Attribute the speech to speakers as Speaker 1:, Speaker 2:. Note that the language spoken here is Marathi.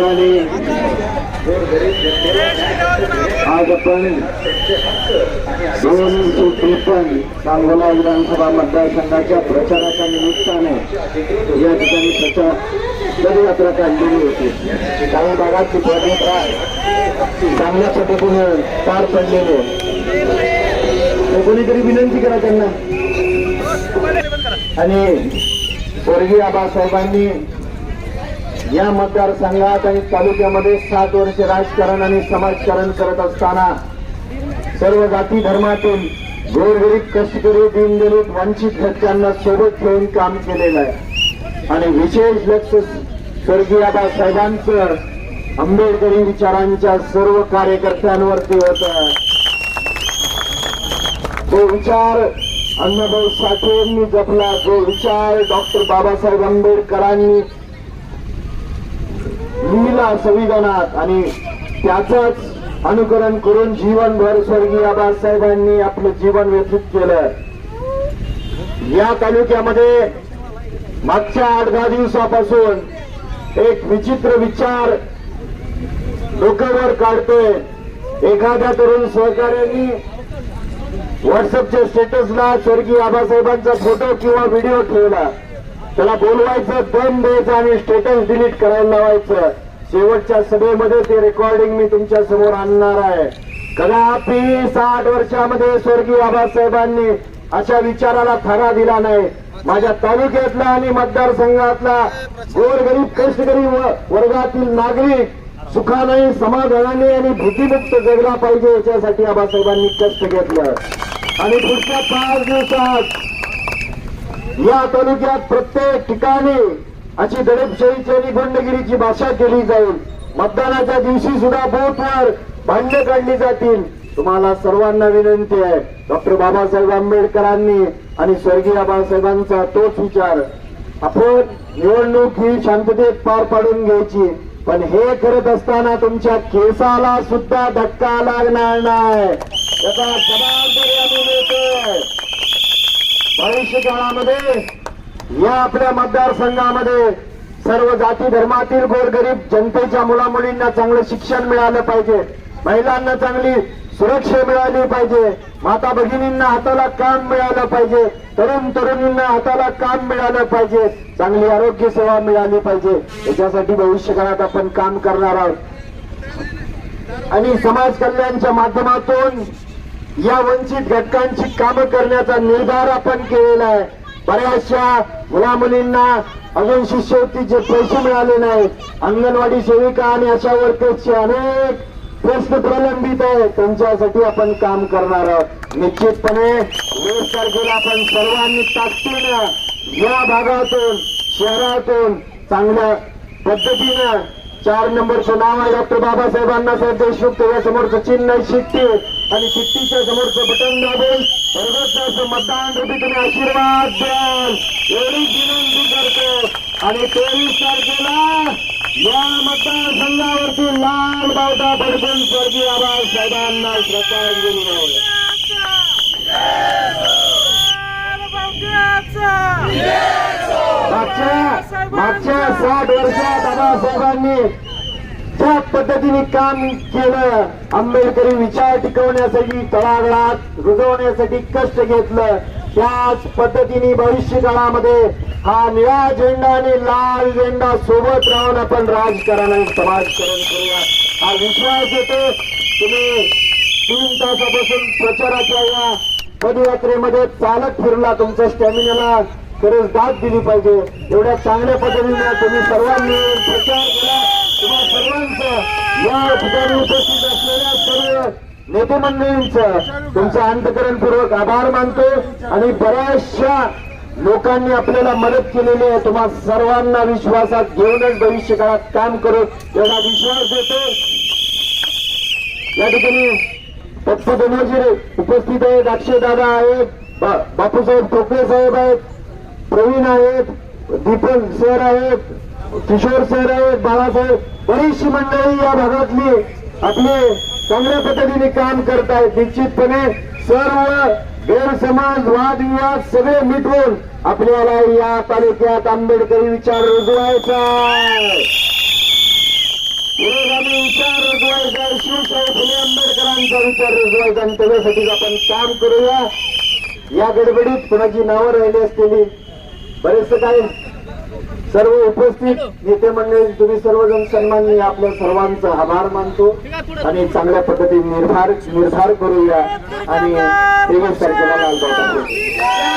Speaker 1: ठिकाणी आज आपण दोनशे त्रेपन्न सांगोला विधानसभा मतदारसंघाच्या प्रचाराच्या निमित्ताने या ठिकाणी प्रचार पदयात्रा काढलेली होती. काही भागात ती पदयात्रा चांगल्या पद्धतीने पार पडलेली तर कोणीतरी विनंती करा त्यांना. आणि स्वर्गीय आबासाहेबांनी या मतदारसंघात आणि तालुक्यामध्ये सात वर्ष राजकारण आणि समाजकारण करत असताना सर्व जाती धर्मातून गोरगरीब कष्टकरी दिनदलित वंचित घटकांना सोबत ठेवून काम केलेलं आहे. आणि विशेष लक्ष स्वर्गीय साहेबांचं आंबेडकरी विचारांच्या सर्व कार्यकर्त्यांवरती होत तो विचार अण्णाभाऊ साठेंनी जपला जो विचार डॉक्टर बाबासाहेब आंबेडकरांनी लिहिला संविधानात आणि त्याचंच अनुकरण करून जीवनभर स्वर्गीय आबासाहेबांनी आपलं जीवन व्यतीत केलं. या तालुक्यामध्ये मागच्या आठ दहा दिवसापासून एक विचित्र विचार डोक्यावर काढतोय. एखाद्या तरुण सहकार्याने व्हॉट्सअपच्या स्टेटसला स्वर्गीय आबासाहेबांचा फोटो किंवा व्हिडिओ ठेवला. त्याला बोलवायचं दम द्यायचं आणि स्टेटस डिलीट करायला लावायचं. शेवटच्या सभेमध्ये ते रेकॉर्डिंग मी तुमच्यासमोर आणणार आहे. कदापि साठ वर्षामध्ये स्वर्गीय आबासाहेबांनी अशा विचाराला थारा दिला नाही? माझ्या तालुक्यातला आणि मतदारसंघातला गोरगरीब कष्टकरी वर्गातील नागरिक सुखाने समाधानाने आणि भीतीमुक्त जगला पाहिजे याच्यासाठी आबासाहेबांनी कष्ट घेतलं. आणि पुढच्या पाच दिवसात या तालुक्यात प्रत्येक ठिकाणी अशी दडपशाहीची आणि गुंडगिरीची भाषा केली जाईल. मतदानाच्या दिवशी सुद्धा बूथवर भांडणे काढली जातील. तुम्हाला सर्वांना विनंती आहे. डॉक्टर बाबासाहेब आंबेडकरांनी आणि स्वर्गीय बाबासाहेबांचा तोच विचार. आपण निवडणूक ही शांततेत पार पाडून घ्यायची. पण हे करत असताना तुमच्या केसाला सुद्धा धक्का लागणार नाही. याचा जबाबदारी आम्ही भविष्य काळामध्ये या आपल्या मतदारसंघामध्ये सर्व जाती धर्मातील गोरगरीब जनतेच्या मुलामुलींना चांगलं शिक्षण मिळालं पाहिजे. महिलांना चांगली सुरक्षा मिळाली पाहिजे. माता भगिनींना हाताला काम मिळालं पाहिजे. तरुण तरुणींना हाताला काम मिळालं पाहिजे. चांगली आरोग्य सेवा मिळाली पाहिजे. याच्यासाठी भविष्य काळात आपण काम करणार आहोत. आणि समाज कल्याणच्या माध्यमातून या वंचित घटकांची कामं करण्याचा निर्धार आपण केलेला आहे. बऱ्याचशा मुला मुलींना अजून शिष्यवृत्तीचे पैसे मिळाले नाहीत अंगणवाडी सेविका आणि अशा वर्कर्सचे अनेक प्रश्न प्रलंबित आहे त्यांच्यासाठी आपण काम करणार आहोत. निश्चितपणे वीस तारखेला आपण सर्वांनी ताकदीनं या भागातून शहरातून चांगल्या पद्धतीनं चार नंबरचं नाव आहे. डॉक्टर बाबासाहेब अण्णासाहेब देशमुख त्याच्यासमोरचं चिन्ह शिट्टी आणि शिट्टीच्या समोरचं बटन दाबून सर्वस्व मतदान रूपी तुम्ही आशीर्वाद द्याल. एवढी विनंती करतो. आणि तेवीस तारखेला या मतदारसंघावरती लाल बावटा पडकून स्वर्गीय बाबासाहेबांना श्रद्धांजली मागच्या मागच्या साठ वर्षात बाबासाहेबांनी ज्या पद्धतीने काम केलं आंबेडकरी विचार टिकवण्यासाठी तळागाळात रुजवण्यासाठी कष्ट घेतलं त्याच पद्धतीने भविष्य काळामध्ये हा निळा झेंडा आणि लाल झेंडा सोबत राहून आपण राजकारण आणि समाजकारण करूया. हा विश्वास येतो. तुम्ही तीन तासापासून प्रचाराच्या या पदयात्रेमध्ये चालत फिरला तुमच्या स्टॅमिनाला खरंच दाद दिली पाहिजे. एवढ्या चांगल्या पद्धतीने तुम्ही सर्वांनी प्रचार तुम्हा सर्वांचं या ठिकाणी उपस्थित असलेल्या सर्व नेते मंडळींचं तुमचं अंतकरणपूर्वक आभार मानतो आणि बऱ्याचशा लोकांनी आपल्याला मदत केलेली आहे. तुम्हा सर्वांना विश्वासात घेऊनच भविष्य काळात काम करू एवढा विश्वास देतो. या ठिकाणी पप्पू धनोजी उपस्थित आहेत. अक्षय दादा आहेत. बा- बापूसाहेब ठोकळे साहेब आहेत. प्रवीण आहेत. दीपक सर आहेत. किशोर सर बाळासाहेब बरीचशी मंडळी या भागातली आपले चांगल्या पद्धतीने काम करत आहेत निश्चितपणे सर्व गैरसमाज वादविवाद सगळे मिटवून आपल्याला या तालुक्यात आंबेडकरी विचार रुजवायचा विचार रुजवायचा शिवशाही फुले आंबेडकरांचा विचार रुजवायचा आणि त्याच्यासाठी आपण काम करूया. या गडबडीत कुणाची नावं राहिली असलेली बरेचसं काही सर्व उपस्थित नेते मंडळी तुम्ही सर्वजण सन्माननीय आपल्या सर्वांचा आभार मानतो आणि चांगल्या पद्धतीने निर्धार निर्धार करूया आणि तेवीस तारखेला